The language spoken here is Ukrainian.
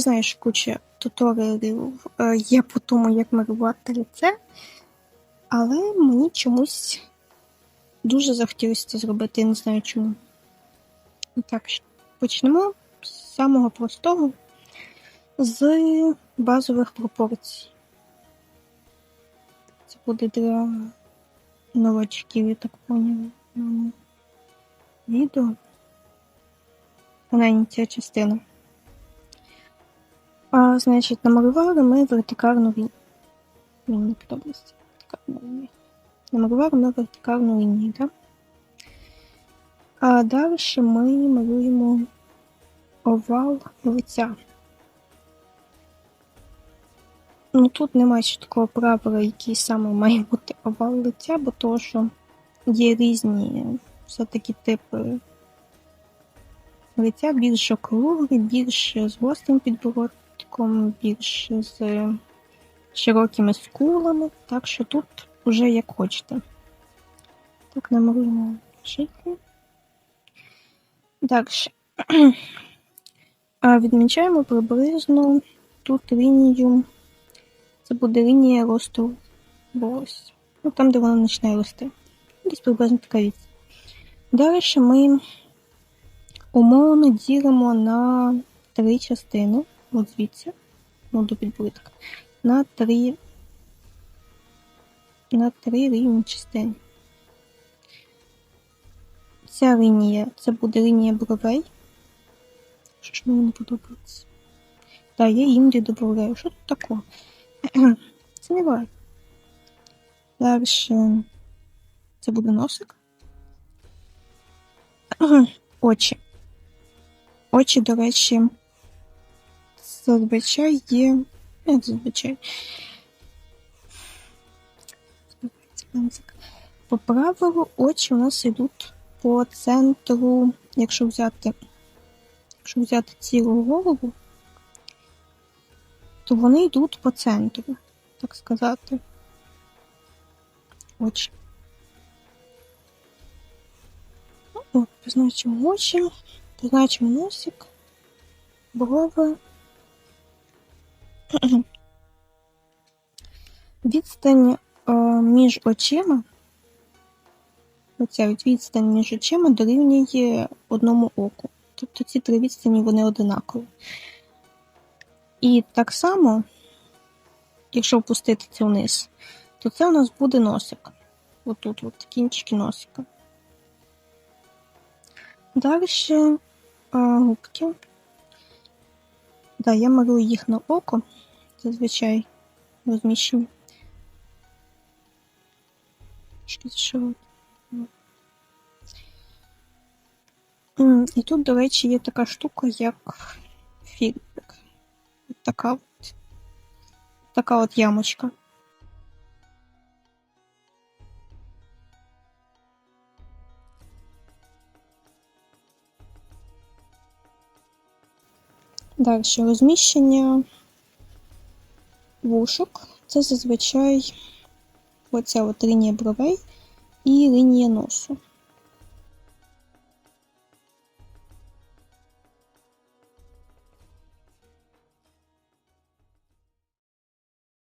Знаю, що куча туторіалів е, є по тому, як малювати лице, але мені чомусь дуже захотілося це зробити, я не знаю чому. І Так, почнемо з самого простого, з базових пропорцій. Це буде для новачків, я так поняла. Відео. Вона ця частина. А, значить, намалювали ми вертикальну лінію. Мені. Намалювали ми вертикальну лінію, так? А далі ми малюємо овал лиця. Ну тут немає ще такого правила, який саме має бути овал лиця, бо то, що є різні все-таки типи лиця, більш округлі, більш з гострим підбородком, більш з широкими скулами, так що тут уже як хочете. Так, намалюємо шийку. Далі. Відмічаємо приблизно тут лінію. Це буде лінія росту волосся. Ну, там, де вона починає рости. Десь приблизно така відстань. Далі ми умовно ділимо на три частини. От звідси, ну, до підборідка. На три, на три рівні частини. Ця лінія це буде лінія бровей. Що ж мені не подобається? Так, я іноді додаю. Що тут такого? Це не важливо. Далі це буде носик. Очі. Очі, до речі, зазвичай є. Як зазвичай. По правилу очі у нас йдуть по центру, якщо взяти, якщо взяти цілу голову, то вони йдуть по центру, так сказати. Очі. Ну, от, позначимо очі, позначимо носик, брови. Відстань е, між очима, оця відстань між очима дорівнює одному оку. Тобто ці три відстані вони одинакові. І так само, якщо опустити це вниз, то це у нас буде носик. Отут, от кінчики носика. Далі а, губки. Да, я малюю їх на око, зазвичай розміщені. Що? І тут, до речі, є така штука, як фільтрик. Така от, така от ямочка. Далі розміщення вушок. Це зазвичай оця от лінія бровей і лінія носу.